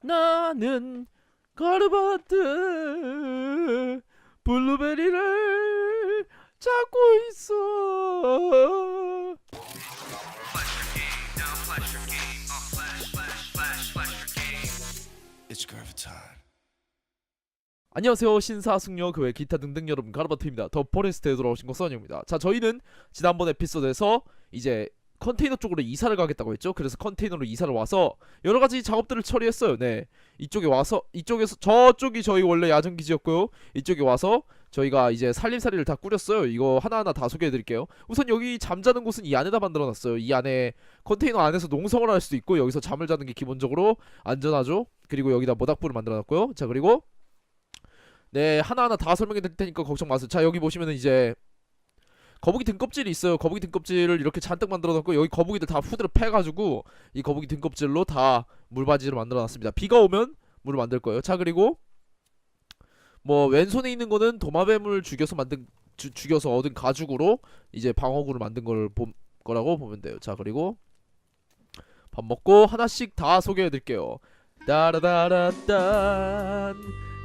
나는 가르바트 블루베리를 찾고 있어. 안녕하세요. 신사숙녀 그외 기타 등등 여러분 가르바트입니다. 더 포레스트에 돌아오신 거 써니입니다. 자 저희는 지난번 에피소드에서 이제 컨테이너 쪽으로 이사를 가겠다고 했죠. 그래서 컨테이너로 이사를 와서 여러 가지 작업들을 처리했어요. 네. 이쪽에 와서 이쪽에서 저쪽이 저희 원래 야전 기지였고요. 이쪽에 와서 저희가 이제 살림살이를 다 꾸렸어요. 이거 하나하나 다 소개해 드릴게요. 우선 여기 잠자는 곳은 이 안에다 만들어 놨어요. 이 안에 컨테이너 안에서 농성을 할 수도 있고 여기서 잠을 자는 게 기본적으로 안전하죠. 그리고 여기다 모닥불을 만들어 놨고요. 자 그리고 네 하나하나 다 설명해 드릴 테니까 걱정 마세요. 자 여기 보시면은 이제 거북이 등껍질이 있어요. 거북이 등껍질을 이렇게 잔뜩 만들어 놨고 여기 거북이들 다 후드를 패가지고 이 거북이 등껍질로 다 물바지를 만들어 놨습니다. 비가 오면 물을 만들 거예요. 자 그리고 뭐 왼손에 있는 거는 도마뱀을 죽여서 만든 주, 죽여서 얻은 가죽으로 이제 방어구를 만든 걸 봄, 거라고 보면 돼요. 자 그리고 밥 먹고 하나씩 다 소개해 드릴게요. 따라다라딴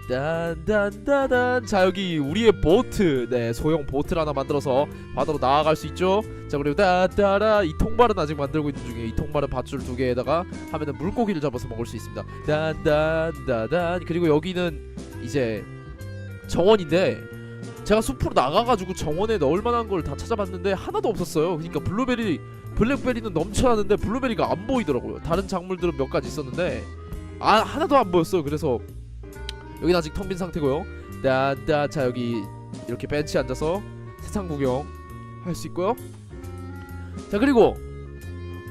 딴딴따단 자 여기 우리의 보트. 네 소형 보트를 하나 만들어서 바다로 나아갈 수 있죠. 자 그리고 따따라. 이 통발은 아직 만들고 있는 중에 이 통발은 밧줄 두 개에다가 하면은 물고기를 잡아서 먹을 수 있습니다. 딴딴따단 그리고 여기는 이제 정원인데 제가 숲으로 나가가지고 정원에 넣을 만한 걸 다 찾아봤는데 하나도 없었어요. 그러니까 블루베리 블랙베리는 넘쳐나는데 블루베리가 안 보이더라고요. 다른 작물들은 몇 가지 있었는데 아 하나도 안 보였어요. 그래서 여기는 아직 텅 빈 상태고요. 따따 자 여기 이렇게 벤치에 앉아서 세상 구경 할 수 있고요. 자 그리고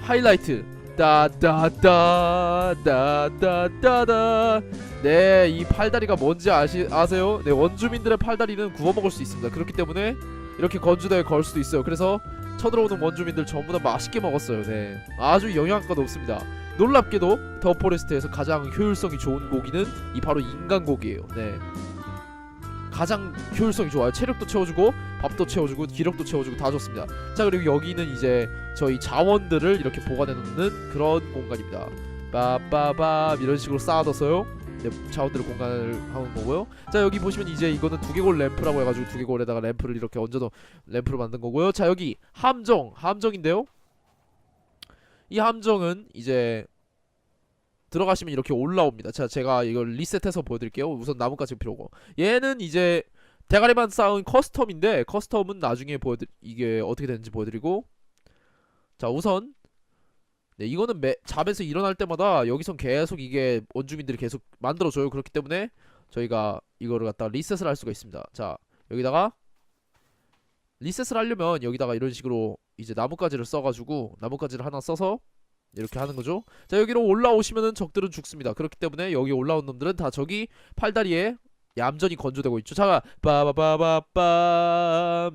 하이라이트 따따따 따따따다 네이 팔다리가 뭔지 아시 아세요? 네 원주민들의 팔다리는 구워 먹을 수 있습니다. 그렇기 때문에 이렇게 건조대에 걸 수도 있어요. 그래서 쳐들어오는 원주민들 전부 다 맛있게 먹었어요. 네 아주 영양가 높습니다. 놀랍게도 더 포레스트에서 가장 효율성이 좋은 고기는 이 바로 인간 고기예요. 네. 가장 효율성이 좋아요. 체력도 채워주고 밥도 채워주고 기력도 채워주고 다 좋습니다. 자 그리고 여기는 이제 저희 자원들을 이렇게 보관해 놓는 그런 공간입니다. 빠빠밤 이런 식으로 쌓아둬서요. 네, 자원들을 공간을 하는 거고요. 자 여기 보시면 이제 이거는 두개골 램프라고 해가지고 두개골에다가 램프를 이렇게 얹어놓은 램프를 만든 거고요. 자 여기 함정 함정인데요. 이 함정은 이제 들어가시면 이렇게 올라옵니다. 자, 제가 이걸 리셋해서 보여드릴게요. 우선 나뭇가지 필요고. 얘는 이제 대가리만 쌓은 커스텀인데 커스텀은 나중에 보여드 이게 어떻게 되는지 보여드리고. 자, 우선 네, 이거는 매, 잠에서 일어날 때마다 여기선 계속 이게 원주민들이 계속 만들어줘요. 그렇기 때문에 저희가 이거를 갖다가 리셋을 할 수가 있습니다. 자, 여기다가 리셋을 하려면 여기다가 이런 식으로 이제 나뭇가지를 써가지고 나뭇가지를 하나 써서 이렇게 하는 거죠. 자 여기로 올라오시면은 적들은 죽습니다. 그렇기 때문에 여기 올라온 놈들은 다 저기 팔다리에 얌전히 건조되고 있죠. 자 빠바바바빰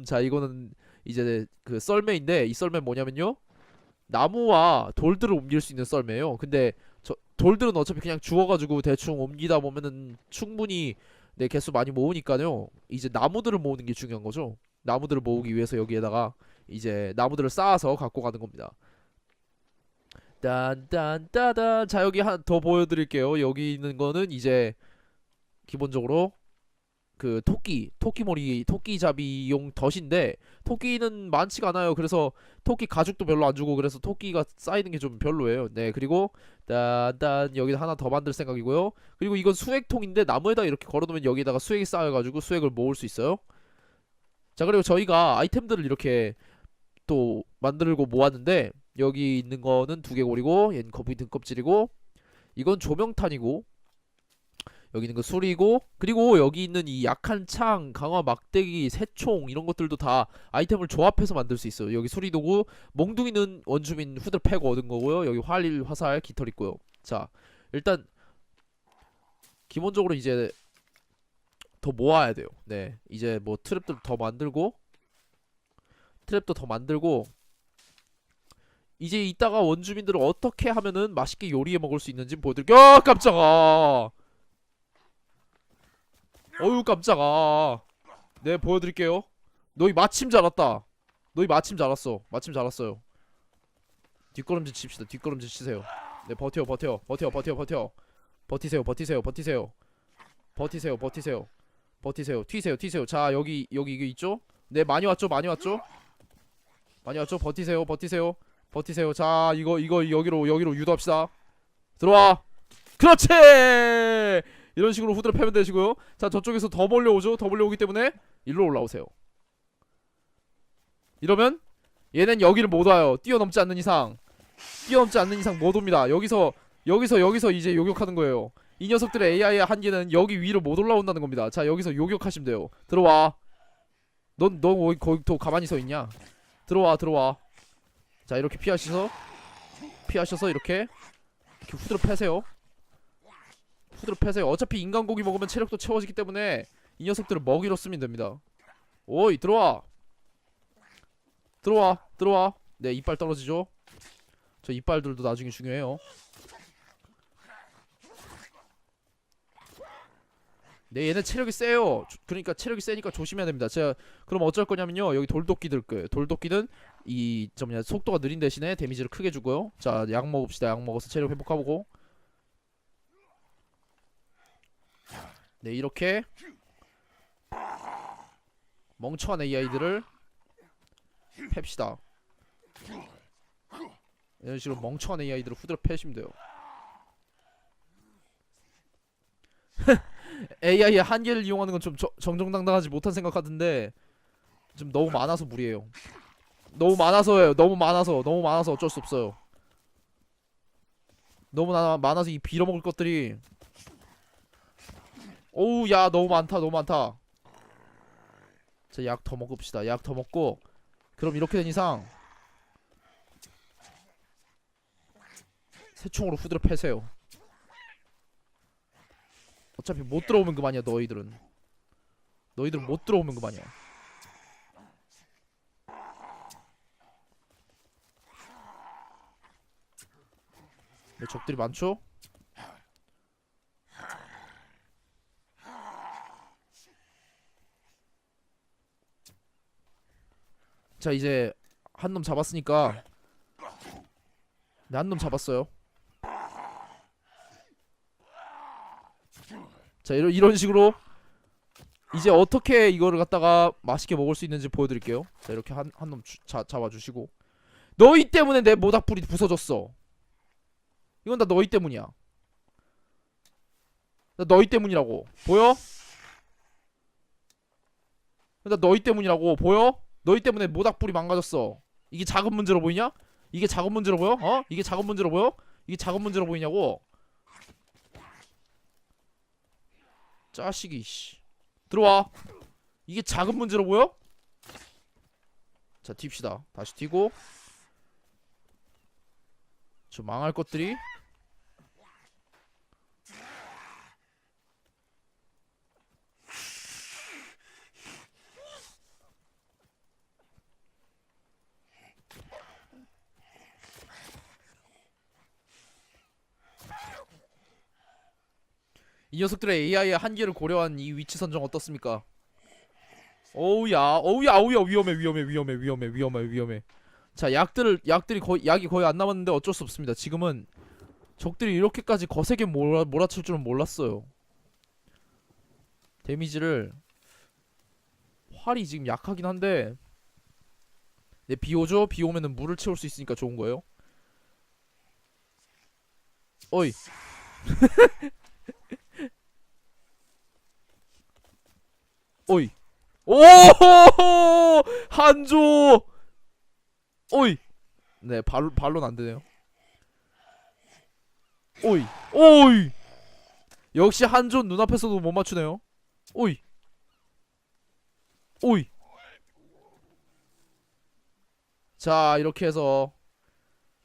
자 이거는 이제 그 썰매인데 이 썰매 뭐냐면요 나무와 돌들을 옮길 수 있는 썰매예요. 근데 저 돌들은 어차피 그냥 죽어가지고 대충 옮기다 보면은 충분히 네 개수 많이 모으니까요. 이제 나무들을 모으는 게 중요한 거죠. 나무들을 모으기 위해서 여기에다가 이제 나무들을 쌓아서 갖고 가는 겁니다. 딴딴따단 자 여기 한 더 보여드릴게요. 여기 있는 거는 이제 기본적으로 그 토끼 토끼머리 토끼 잡이용 덫인데 토끼는 많지가 않아요. 그래서 토끼 가죽도 별로 안 주고 그래서 토끼가 쌓이는 게 좀 별로예요. 네 그리고 딴딴 여기 하나 더 만들 생각이고요. 그리고 이건 수액통인데 나무에다 이렇게 걸어놓으면 여기다가 수액이 쌓여가지고 수액을 모을 수 있어요. 자 그리고 저희가 아이템들을 이렇게 또 만들고 모았는데 여기 있는 거는 두개골이고 얘는 거북이 등껍질이고 이건 조명탄이고 여기 있는 거 술이고 그리고 여기 있는 이 약한 창, 강화 막대기, 새총 이런 것들도 다 아이템을 조합해서 만들 수 있어요. 여기 수리도구, 몽둥이는 원주민 후드 패고 얻은 거고요. 여기 활, 화살, 깃털 있고요. 자, 일단 기본적으로 이제 더 모아야 돼요. 네, 이제 뭐 트랩들 더 만들고 트랩도 더 만들고 이제 이따가 원주민들을 어떻게 하면은 맛있게 요리해 먹을 수 있는지 보여드릴게요. 아, 깜짝아. 어유 깜짝아. 네 보여드릴게요. 너희 마침 잘 왔다. 너희 마침 잘 왔어. 마침 잘 왔어요. 뒷걸음질 칩시다. 뒷걸음질 치세요. 네 버텨 버텨 버텨 버텨 버텨. 버티세요 버티세요 버티세요 버티세요 버티세요 버티세요 튀세요 튀세요 자 여기 여기 이게 있죠 네 많이 왔죠 많이 왔죠 많이 왔죠 버티세요 버티세요 버티세요. 자 이거 이거 여기로 여기로 유도합시다. 들어와. 그렇지! 이런 식으로 후드를 패면 되시고요. 자 저쪽에서 더 몰려오죠. 더 몰려오기 때문에 일로 올라오세요. 이러면 얘는 여기를 못 와요. 뛰어넘지 않는 이상. 뛰어넘지 않는 이상 못 옵니다. 여기서 여기서 여기서 이제 요격하는 거예요. 이 녀석들의 AI의 한계는 여기 위로 못 올라온다는 겁니다. 자 여기서 요격하시면 돼요. 들어와. 넌 너 거기 거기 또 가만히 서 있냐? 들어와 들어와 자 이렇게 피하셔서 피하셔서 이렇게 이렇게 후드로 패세요. 후드로 패세요. 어차피 인간 고기 먹으면 체력도 채워지기 때문에 이 녀석들을 먹이로 쓰면 됩니다. 오이 들어와. 들어와 들어와. 네 이빨 떨어지죠? 저 이빨들도 나중에 중요해요. 네 얘네 체력이 세요. 조- 그러니까 체력이 세니까 조심해야 됩니다. 제가 그럼 어쩔 거냐면요. 여기 돌도끼 들 거예요 돌도끼는 뭐냐 속도가 느린 대신에 데미지를 크게 주고요. 자 약 먹읍시다. 약 먹어서 체력 회복하고. 네 이렇게 멍청한 AI들을 팹시다. 이런 식으로 멍청한 AI들을 후드려 패시면 돼요. AI의 한계를 이용하는 건 좀 정정당당하지 못한 생각하던데 좀 너무 많아서 무리예요 너무 많아서예요. 너무 많아서 너무 많아서 어쩔 수 없어요. 너무 나, 많아서 이 빌어먹을 것들이. 오우 야 너무 많다 너무 많다. 자 약 더 먹읍시다. 약 더 먹고. 그럼 이렇게 된 이상 새총으로 후드려 패세요. 어차피 못 들어오면 그만이야 너희들은. 너희들은 못 들어오면 그만이야 네, 적들이 많죠? 자 이제 한 놈 잡았으니까. 네, 한놈 잡았어요. 자 이런 이런 식으로 이제 어떻게 이거를 갖다가 맛있게 먹을 수 있는지 보여드릴게요. 자 이렇게 한 한 놈 잡아주시고. 너희 때문에 내 모닥불이 부서졌어 이건 다 너희 때문이야 나 너희 때문이라고 보여? 나 너희 때문이라고 보여? 너희 때문에 모닥불이 망가졌어 이게 작은 문제로 보이냐? 이게 작은 문제로 보여? 어? 이게 작은 문제로 보여? 이게 작은 문제로 보이냐고 짜식이 씨 들어와 이게 작은 문제로 보여? 자 튑시다 다시 튀고 저 망할 것들이 이 녀석들의 AI의 한계를 고려한 이 위치 선정 어떻습니까? 어우야, 어우야, 어우야, 위험해, 위험해, 위험해, 위험해, 위험해, 위험해. 자, 약들을 약들이 거의 약이 거의 안 남았는데 어쩔 수 없습니다. 지금은 적들이 이렇게까지 거세게 몰아, 몰아칠 줄은 몰랐어요. 데미지를 활이 지금 약하긴 한데 네, 비 오죠? 비 오면은 물을 채울 수 있으니까 좋은 거예요. 어이. 오이. 오! 한조! 오이. 네, 발 발로는 안 되네요. 오이. 오이. 역시 한조 눈앞에서도 못 맞추네요. 오이. 오이. 자, 이렇게 해서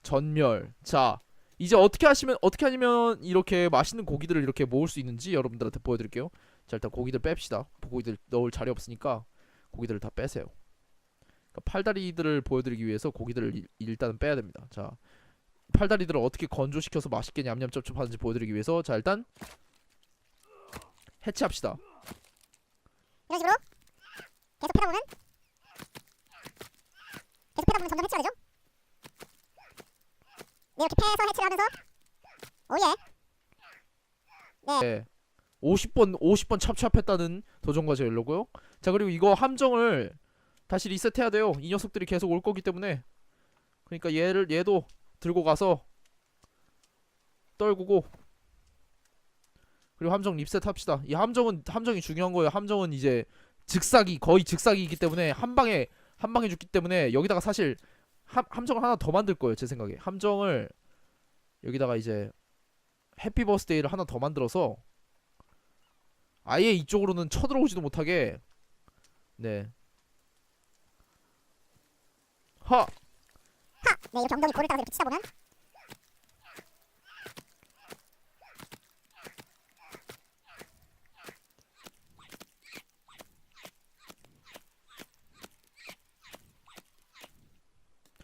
전멸. 자, 이제 어떻게 하시면 어떻게 하면 이렇게 맛있는 고기들을 이렇게 모을 수 있는지 여러분들한테 보여드릴게요. 자 일단 고기들 뺍시다. 고기들 넣을 자리 없으니까 고기들을 다 빼세요. 그러니까 팔다리들을 보여드리기 위해서 고기들을 일, 일단은 빼야 됩니다. 자 팔다리들을 어떻게 건조시켜서 맛있게 냠냠쩝쩝 하는지 보여드리기 위해서 자 일단 해체합시다. 이런 식으로 계속 패다 보면 계속 패다 보면 점점 해치가 되죠? 네, 이렇게 패서 해치를 하면서 오예 네. 50번 50번 찹찹했다는 도전 과제 열려고요. 자 그리고 이거 함정을 다시 리셋해야 돼요. 이 녀석들이 계속 올 거기 때문에 그러니까 얘를 얘도 들고 가서 떨구고 그리고 함정 리셋합시다. 이 함정은 함정이 중요한 거예요. 함정은 이제 즉사기 거의 즉사기이기 때문에 한 방에 한 방에 죽기 때문에 여기다가 사실 함, 함정을 하나 더 만들 거예요. 제 생각에 함정을 여기다가 이제 해피 버스데이를 하나 더 만들어서 아예 이쪽으로는 쳐들어오지도 못하게 네. 하! 하! 네 이렇게 엉덩이 골을 따서 이렇게 치다 보면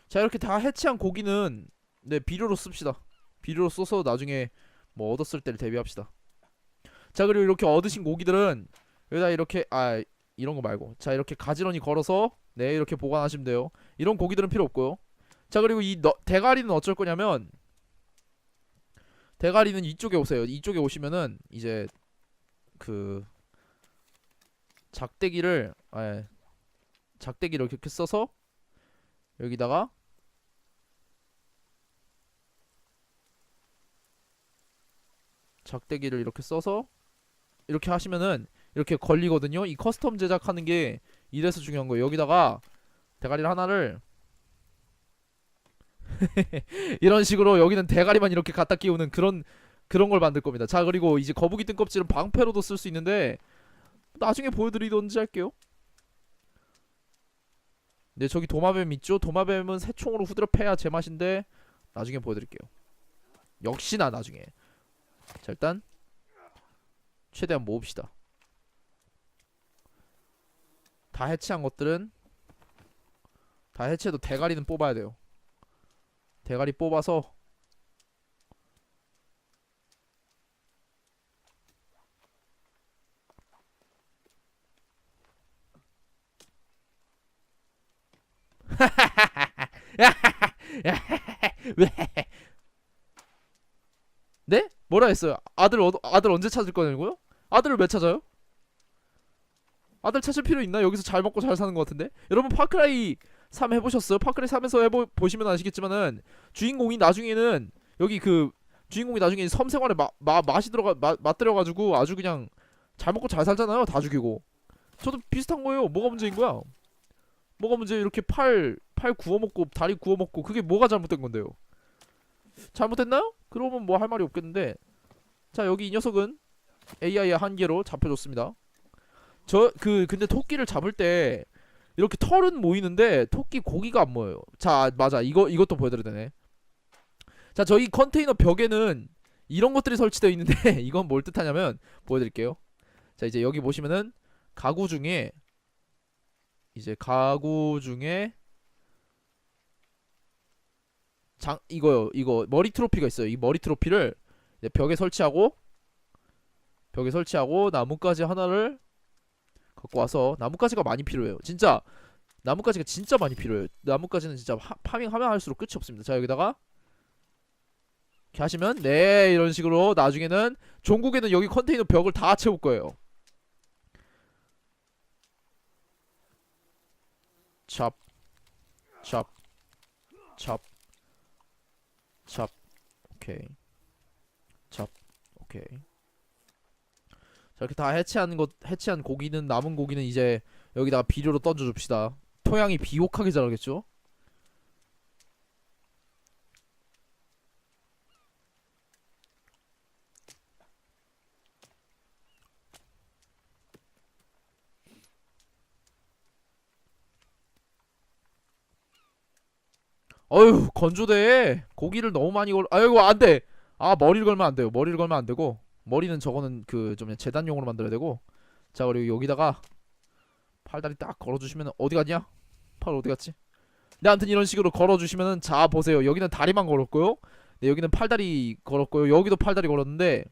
자 이렇게 다 해체한 고기는 네 비료로 씁시다 비료로 써서 나중에 뭐 얻었을 때를 대비합시다 자 그리고 이렇게 얻으신 고기들은 여기다 이렇게 아 이런 거 말고. 자 이렇게 가지런히 걸어서 네 이렇게 보관하시면 돼요. 이런 고기들은 필요 없고요. 자 그리고 이 너, 대가리는 어쩔 거냐면 대가리는 이쪽에 오세요. 이쪽에 오시면은 이제 그 작대기를 아 작대기를 이렇게 써서 여기다가 작대기를 이렇게 써서 이렇게 하시면은 이렇게 걸리거든요. 이 커스텀 제작하는 게 이래서 중요한 거예요. 여기다가 대가리를 하나를 이런 식으로 여기는 대가리만 이렇게 갖다 끼우는 그런 그런 걸 만들 겁니다. 자 그리고 이제 거북이 뜬껍질은 방패로도 쓸 수 있는데 나중에 보여드리던지 할게요. 네 저기 도마뱀 있죠? 도마뱀은 새총으로 후드려 패야 제맛인데 나중에 보여드릴게요. 역시나 나중에. 자 일단 최대한 모읍시다. 다 해체한 것들은 다 해체해도 대가리는 뽑아야 돼요. 대가리 뽑아서 왜? 네? 뭐라 했어요? 아들 어, 아들 언제 찾을 거냐고요? 아들을 왜 찾아요? 아들 찾을 필요 있나? 여기서 잘 먹고 잘 사는 것 같은데. 여러분 파크라이 3 해보셨어요? 파크라이 3에서 해보 보시면 아시겠지만은 주인공이 나중에는 여기 그 주인공이 나중에 섬 생활에 마, 마 맛이 들어가 마, 맛들여가지고 아주 그냥 잘 먹고 잘 살잖아요. 다 죽이고. 저도 비슷한 거예요. 뭐가 문제인 거야? 뭐가 문제? 이렇게 팔 팔 구워 먹고 다리 구워 먹고 그게 뭐가 잘못된 건데요? 잘못됐나요? 그러면 뭐 할 말이 없겠는데. 자 여기 이 녀석은 AI의 한계로 잡혀줬습니다. 저 그 근데 토끼를 잡을 때 이렇게 털은 모이는데 토끼 고기가 안 모여요. 자 맞아 이거 이것도 보여드려야 되네. 자 저희 컨테이너 벽에는 이런 것들이 설치되어 있는데 이건 뭘 뜻하냐면 보여드릴게요. 자 이제 여기 보시면은 가구 중에 이제 가구 중에 장 이거요 이거 머리 트로피가 있어요. 이 머리 트로피를 이제 벽에 설치하고 벽에 설치하고 나뭇가지 하나를 갖고 와서 나뭇가지가 많이 필요해요. 진짜 나뭇가지가 진짜 많이 필요해요. 나뭇가지는 진짜 하, 파밍하면 할수록 끝이 없습니다. 자 여기다가 이렇게 하시면 네 이런 식으로 나중에는 종국에는 여기 컨테이너 벽을 다 채울 거예요. 찹, 찹, 찹, 찹, 오케이, 찹, 오케이. 자 이렇게 다 해체한 것 해체한 고기는 남은 고기는 이제 여기다가 비료로 던져 줍시다. 토양이 비옥하게 자라겠죠? 어휴 건조대 고기를 너무 많이 걸 아이고 안돼 아 머리를 걸면 안 돼요. 머리를 걸면 안 되고 머리는 저거는 그 좀 재단용으로 만들어야 되고 자 그리고 여기다가 팔다리 딱 걸어주시면 어디 갔냐? 팔 어디 갔지? 네 아무튼 이런 식으로 걸어주시면은 자 보세요. 여기는 다리만 걸었고요. 네 여기는 팔다리 걸었고요. 여기도 팔다리 걸었는데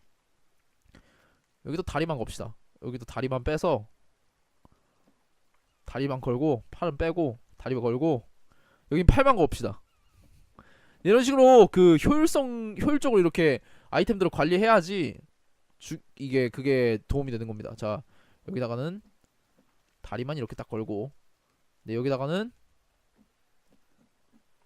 여기도 다리만 겁시다. 여기도 다리만 빼서 다리만 걸고 팔은 빼고 다리만 걸고 여긴 팔만 겁시다 이런 식으로 그 효율성 효율적으로 이렇게 아이템들을 관리해야지 주, 이게 그게 도움이 되는 겁니다. 자 여기다가는 다리만 이렇게 딱 걸고 네 여기다가는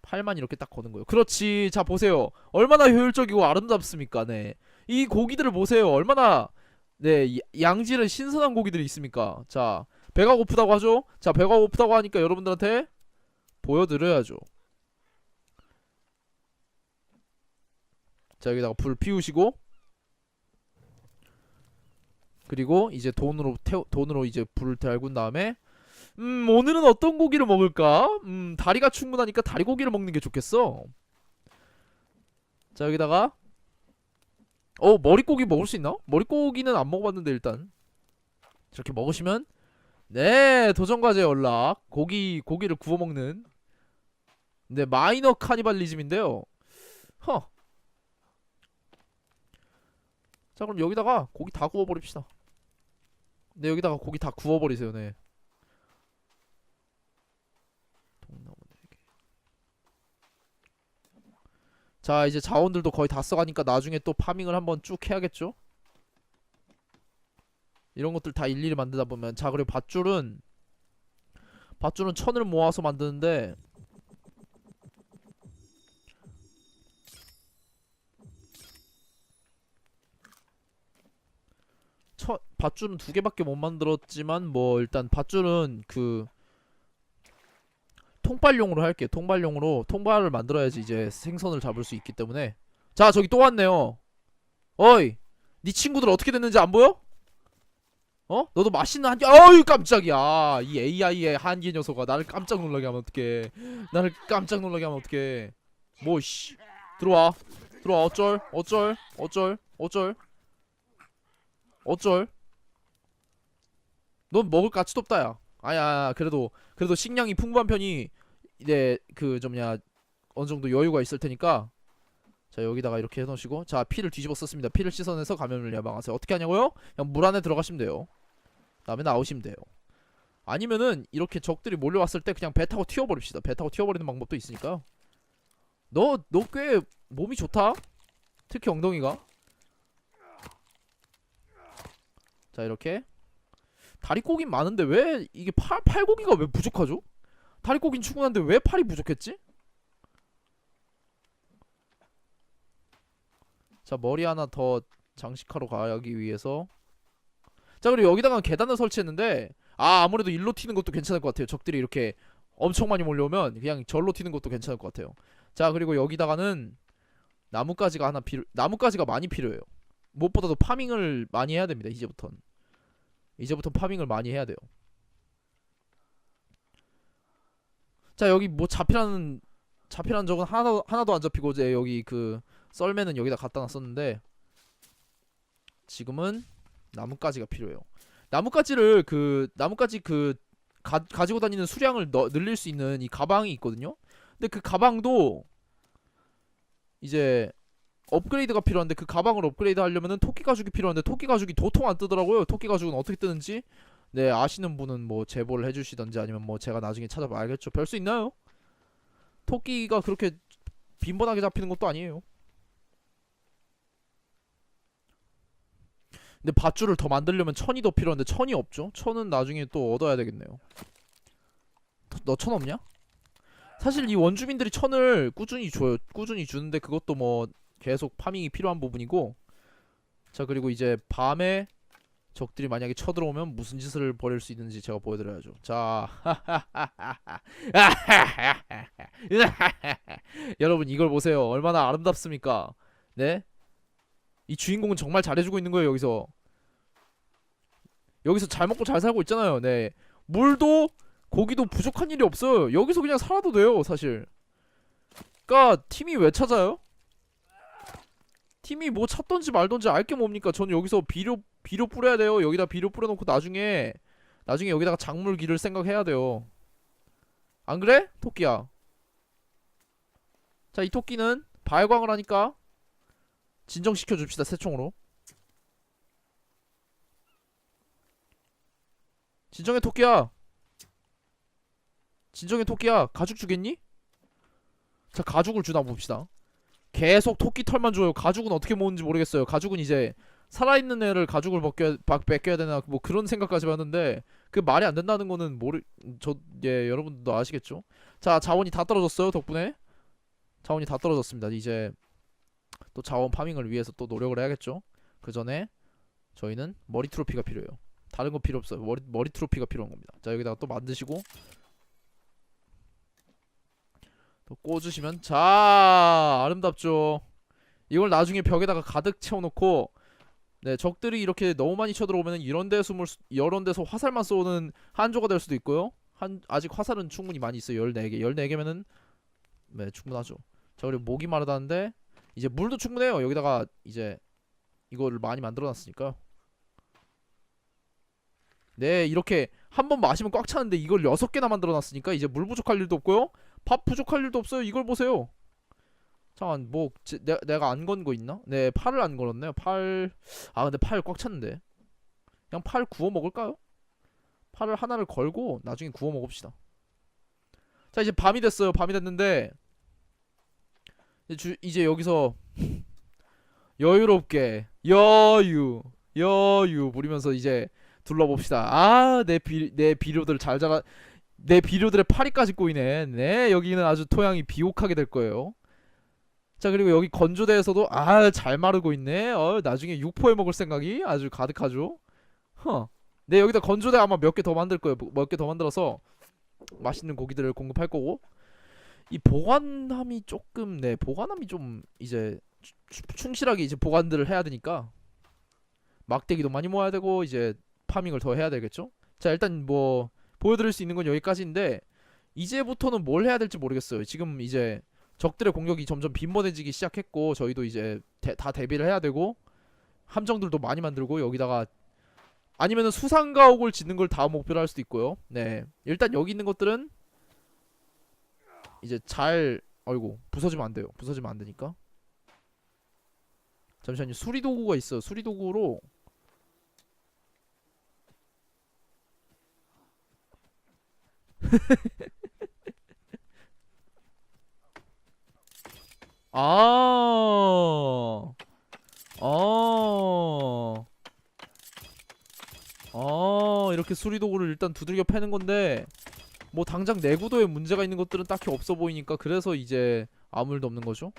팔만 이렇게 딱 거는 거예요. 그렇지. 자 보세요. 얼마나 효율적이고 아름답습니까? 네. 이 고기들을 보세요. 얼마나 네 이- 양질의 신선한 고기들이 있습니까? 자 배가 고프다고 하죠. 자 배가 고프다고 하니까 여러분들한테 보여드려야죠. 자 여기다가 불 피우시고 그리고 이제 돈으로 태우, 돈으로 이제 불을 달군 다음에 음 오늘은 어떤 고기를 먹을까? 음 다리가 충분하니까 다리 고기를 먹는 게 좋겠어. 자 여기다가 어 머리고기 먹을 수 있나? 머리고기는 안 먹어봤는데 일단 저렇게 먹으시면 네 도전 과제 연락 고기 고기를 구워 먹는 네 마이너 카니발리즘인데요. 허. 자 그럼 여기다가 고기 다 구워 버립시다. 네 여기다가 고기 다 구워 버리세요. 네. 통나무 네 개. 자 이제 자원들도 거의 다 써가니까 나중에 또 파밍을 한번 쭉 해야겠죠? 이런 것들 다 일일이 만들다 보면 자 그리고 밧줄은 밧줄은 천을 모아서 만드는데 천 밧줄은 두 개밖에 못 만들었지만 뭐 일단 밧줄은 그 통발용으로 할게요. 통발용으로 통발을 만들어야지 이제 생선을 잡을 수 있기 때문에. 자 저기 또 왔네요. 어이, 네 친구들 어떻게 됐는지 안 보여? 어? 너도 맛있는 한끼 어이 깜짝이야. 이 AI의 한기 녀석아 나를 깜짝 놀라게 하면 어떡해. 나를 깜짝 놀라게 하면 어떡해. 뭐씨. 들어와. 들어와. 어쩔? 어쩔? 어쩔? 어쩔 어쩔? 넌 먹을 가치도 없다 야. 아야 그래도 그래도 식량이 풍부한 편이 이제 그 좀냐 어느 정도 여유가 있을 테니까. 자 여기다가 이렇게 해놓으시고. 자 피를 뒤집어 썼습니다. 피를 씻어내서 감염을 예방하세요. 어떻게 하냐고요? 그냥 물 안에 들어가시면 돼요. 다음에 나오시면 돼요. 아니면은 이렇게 적들이 몰려왔을 때 그냥 배 타고 튀어버립시다. 배 타고 튀어버리는 방법도 있으니까요. 너 너 꽤 몸이 좋다? 특히 엉덩이가 자 이렇게. 다리고기 많은데 왜 이게 팔 팔고기가 왜 부족하죠? 다리고기는 충분한데 왜 팔이 부족했지? 자 머리 하나 더 장식하러 가기 위해서. 자 그리고 여기다가 계단을 설치했는데 아 아무래도 일로 튀는 것도 괜찮을 것 같아요. 적들이 이렇게 엄청 많이 몰려오면 그냥 절로 튀는 것도 괜찮을 것 같아요. 자 그리고 여기다가는 나뭇가지가 하나 필요 나뭇가지가 많이 필요해요 무엇보다도 파밍을 많이 해야 됩니다 이제부턴 이제부터 파밍을 많이 해야 돼요 자 여기 뭐 잡히라는 잡히라는 적은 하나도 하나도 안 잡히고 이제 여기 그 썰매는 여기다 갖다 놨었는데 지금은 나뭇가지가 필요해요. 나뭇가지를 그 나뭇가지 그 가, 가지고 다니는 수량을 너, 늘릴 수 있는 이 가방이 있거든요. 근데 그 가방도 이제 업그레이드가 필요한데 그 가방을 업그레이드 하려면은 토끼 가죽이 필요한데 토끼 가죽이 도통 안 뜨더라고요. 토끼 가죽은 어떻게 뜨는지 네 아시는 분은 뭐 제보를 해주시던지 아니면 뭐 제가 나중에 찾아봐야겠죠. 별 수 있나요? 토끼가 그렇게 빈번하게 잡히는 것도 아니에요. 근데 밧줄을 더 만들려면 천이 더 필요한데 천이 없죠? 천은 나중에 또 얻어야 되겠네요. 너 천 없냐? 사실 이 원주민들이 천을 꾸준히 줘요. 꾸준히 주는데 그것도 뭐 계속 파밍이 필요한 부분이고 자 그리고 이제 밤에 적들이 만약에 쳐들어오면 무슨 짓을 벌일 수 있는지 제가 보여드려야죠. 자, 여러분 이걸 보세요. 얼마나 아름답습니까? 네? 이 주인공은 정말 잘해주고 있는 거예요 여기서. 여기서 잘 먹고 잘 살고 있잖아요. 네, 물도 고기도 부족한 일이 없어요. 여기서 그냥 살아도 돼요 사실. 그니까 팀이 왜 찾아요? 팀이 뭐 찾던지 말던지 알게 뭡니까? 저는 여기서 비료 비료 뿌려야 돼요. 여기다 비료 뿌려놓고 나중에 나중에 여기다가 작물 기를 생각해야 돼요. 안 그래? 토끼야. 자, 이 토끼는 발광을 하니까 진정시켜 줍시다. 새총으로. 진정해 토끼야. 진정해 토끼야. 가죽 주겠니? 자, 가죽을 주나 봅시다. 계속 토끼 털만 줘요. 가죽은 어떻게 모으는지 모르겠어요. 가죽은 이제 살아있는 애를 가죽을 벗겨야 박 뺏겨야 되나 뭐 그런 생각까지 봤는데 그 말이 안 된다는 거는 모르 저예 여러분도 아시겠죠? 자 자원이 다 떨어졌어요 덕분에 자원이 다 떨어졌습니다. 이제 또 자원 파밍을 위해서 또 노력을 해야겠죠. 그 전에 저희는 머리 트로피가 필요해요. 다른 거 필요 없어요. 머리 머리 트로피가 필요한 겁니다. 자 여기다가 또 만드시고 또 꽂으시면 자 아름답죠. 이걸 나중에 벽에다가 가득 채워놓고 네 적들이 이렇게 너무 많이 쳐들어오면 이런 데 숨을 수- 이런 데서 화살만 쏘는 한조가 될 수도 있고요. 한 아직 화살은 충분히 많이 있어요. 14개 14개면은 네 충분하죠. 자 그리고 목이 마르다는데 이제 물도 충분해요. 여기다가 이제 이거를 많이 만들어 놨으니까요. 네 이렇게 한 번 마시면 꽉 차는데 이걸 여섯 개나 만들어 놨으니까 이제 물 부족할 일도 없고요. 밥 부족할 일도 없어요. 이걸 보세요. 잠깐 뭐 제, 내, 내가 안 건 거 있나? 네 팔을 안 걸었네요. 팔. 아 근데 팔 꽉 찼는데. 그냥 팔 구워 먹을까요? 팔을 하나를 걸고 나중에 구워 먹읍시다. 자 이제 밤이 됐어요. 밤이 됐는데 이제, 주, 이제 여기서 여유롭게 여유 여유 부리면서 이제 둘러봅시다. 아내 비 내 비료들 잘 자라 내 비료들의 파리까지 꼬이네. 네 여기는 아주 토양이 비옥하게 될 거예요. 자 그리고 여기 건조대에서도 아 잘 마르고 있네. 어 나중에 육포해 먹을 생각이 아주 가득하죠. 허. 네 여기다 건조대 아마 몇 개 더 만들 거예요. 몇 개 더 만들어서 맛있는 고기들을 공급할 거고 이 보관함이 조금 네 보관함이 좀 이제 충실하게 이제 보관들을 해야 되니까 막대기도 많이 모아야 되고 이제 파밍을 더 해야 되겠죠. 자 일단 뭐 보여드릴 수 있는 건 여기까지인데 이제부터는 뭘 해야 될지 모르겠어요. 지금 이제 적들의 공격이 점점 빈번해지기 시작했고 저희도 이제 대- 다 대비를 해야 되고 함정들도 많이 만들고 여기다가 아니면은 수상가옥을 짓는 걸 다음 목표로 할 수도 있고요. 네 일단 여기 있는 것들은 이제 잘 아이고 부서지면 안 돼요. 부서지면 안 되니까. 잠시만요. 수리 도구가 있어요. 수리 도구로 아. 아. 아, 이렇게 수리 도구를 일단 두들겨 패는 건데 뭐 당장 내구도에 문제가 있는 것들은 딱히 없어 보이니까 그래서 이제 아무 일도 없는 거죠.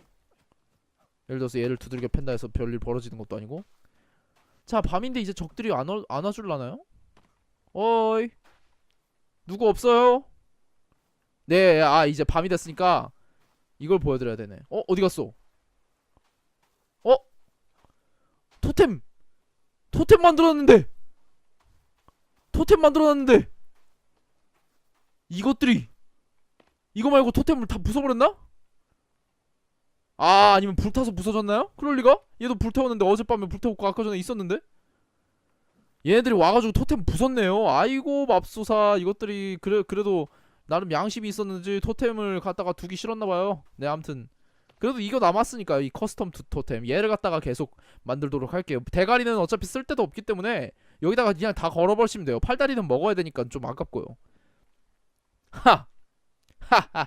예를 들어서 얘를 두들겨 팬다 해서 별일 벌어지는 것도 아니고. 자, 밤인데 이제 적들이 안, 와, 안 와줄라나요? 어이. 누구 없어요? 네, 아, 이제 밤이 됐으니까 이걸 보여드려야 되네. 어, 어디 갔어? 어? 토템! 토템 만들었는데! 토템 만들어놨는데! 이것들이! 이거 말고 토템을 다 부숴버렸나? 아, 아니면 불타서 부서졌나요? 그럴 리가? 얘도 불태웠는데 어젯밤에 불태웠고 아까 전에 있었는데? 얘네들이 와가지고 토템 부쉈네요. 아이고, 맙소사. 이것들이, 그래, 그래도 나름 양심이 있었는지 토템을 갖다가 두기 싫었나봐요. 네, 암튼. 그래도 이거 남았으니까 이 커스텀 투 토템 얘를 갖다가 계속 만들도록 할게요. 대가리는 어차피 쓸 데도 없기 때문에 여기다가 그냥 다 걸어버리시면 돼요. 팔다리는 먹어야 되니까 좀 아깝고요. 하, 하하하,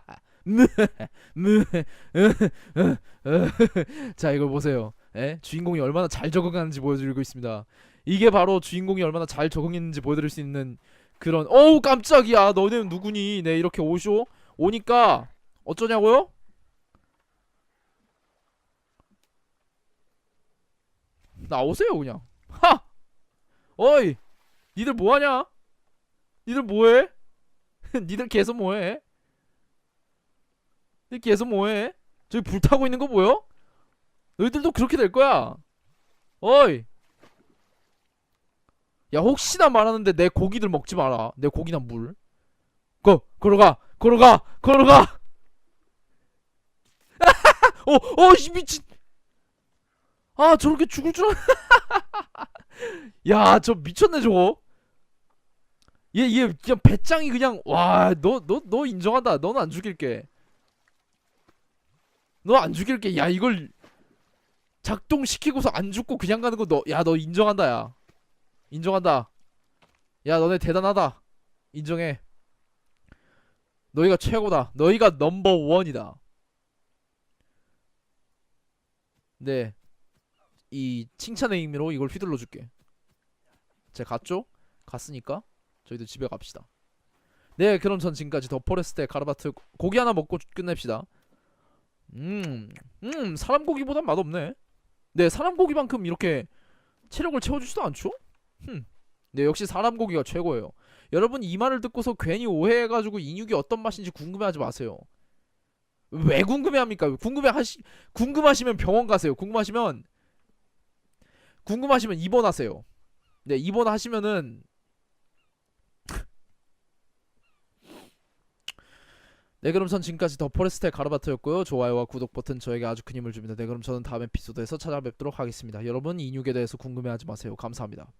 자 이걸 보세요. 예? 주인공이 얼마나 잘 적응하는지 보여드리고 있습니다. 이게 바로 주인공이 얼마나 잘 적응했는지 보여드릴 수 있는 그런 어우 깜짝이야. 너네는 누구니? 네 이렇게 오쇼 오니까 어쩌냐고요? 나오세요 그냥. 하! 어이 니들 뭐하냐? 니들 뭐해? 니들 계속 뭐해? 니들 계속 뭐해? 저기 불타고 있는 거 보여? 너희들도 그렇게 될 거야. 어이 야 혹시나 말하는데 내 고기들 먹지 마라 내 고기나 물 거, 걸어가 걸어가 걸어가 어, 어어이 미친 아 저렇게 죽을 줄 알... 야, 저 미쳤네 저거. 얘, 얘 그냥 배짱이 그냥 와, 너, 너, 너 인정한다. 너는 안 죽일게. 너 안 죽일게. 야, 이걸 작동시키고서 안 죽고 그냥 가는 거 너, 야, 너 인정한다, 야. 인정한다. 야, 너네 대단하다. 인정해. 너희가 최고다. 너희가 넘버 원이다. 네. 이 칭찬의 의미로 이걸 휘둘러 줄게. 제 갔죠? 갔으니까 저희도 집에 갑시다. 네, 그럼 전 지금까지 더 포레스트의 가르바트 고기 하나 먹고 끝냅시다. 음, 음, 사람 고기보단 맛없네. 네, 사람 고기만큼 이렇게 체력을 채워주지도 않죠? 흠. 네, 역시 사람 고기가 최고예요. 여러분 이 말을 듣고서 괜히 오해해가지고 인육이 어떤 맛인지 궁금해하지 마세요. 왜 궁금해합니까? 궁금해하시 궁금하시면 병원 가세요. 궁금하시면 궁금하시면 입원하세요. 네, 입원하시면은 네 그럼 전 지금까지 더 포레스트의 가르바트였고요 좋아요와 구독 버튼 저에게 아주 큰 힘을 줍니다 네 그럼 저는 다음 에피소드에서 찾아뵙도록 하겠습니다 여러분 인육에 대해서 궁금해하지 마세요 감사합니다